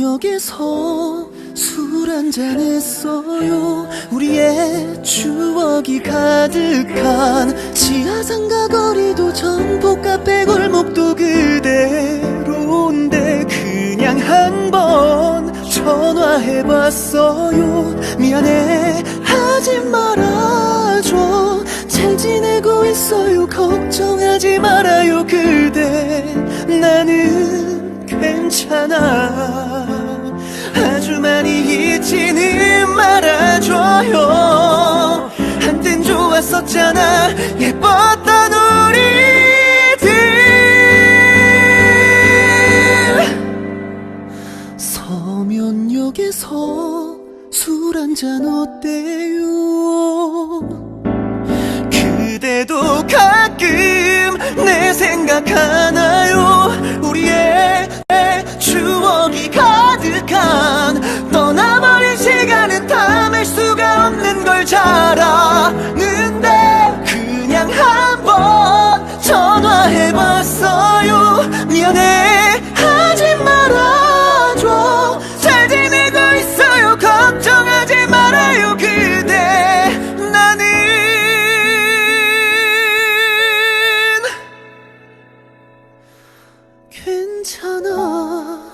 서면역에서 술 한잔 했어요. 우리의 추억이 가득한 지하상가 거리도 점포 카페 골목도 그대로인데 그냥 한번 전화해봤어요. 미안해 하지 말아줘. 잘 지내고 있어요. 걱정하지 말아요. 그대 나는 괜찮아 잊지는 말아줘요. 한땐 좋았었잖아. 예뻤던 우리들. 서면역에서 술 한잔 어때요? 그대도 가끔 내 생각하나 줄 잘 아는데 그냥 한번 전화해봤어요. 미안해 하지 말아줘. 잘 지내고 있어요 걱정하지 말아요 그대. 나는 괜찮아.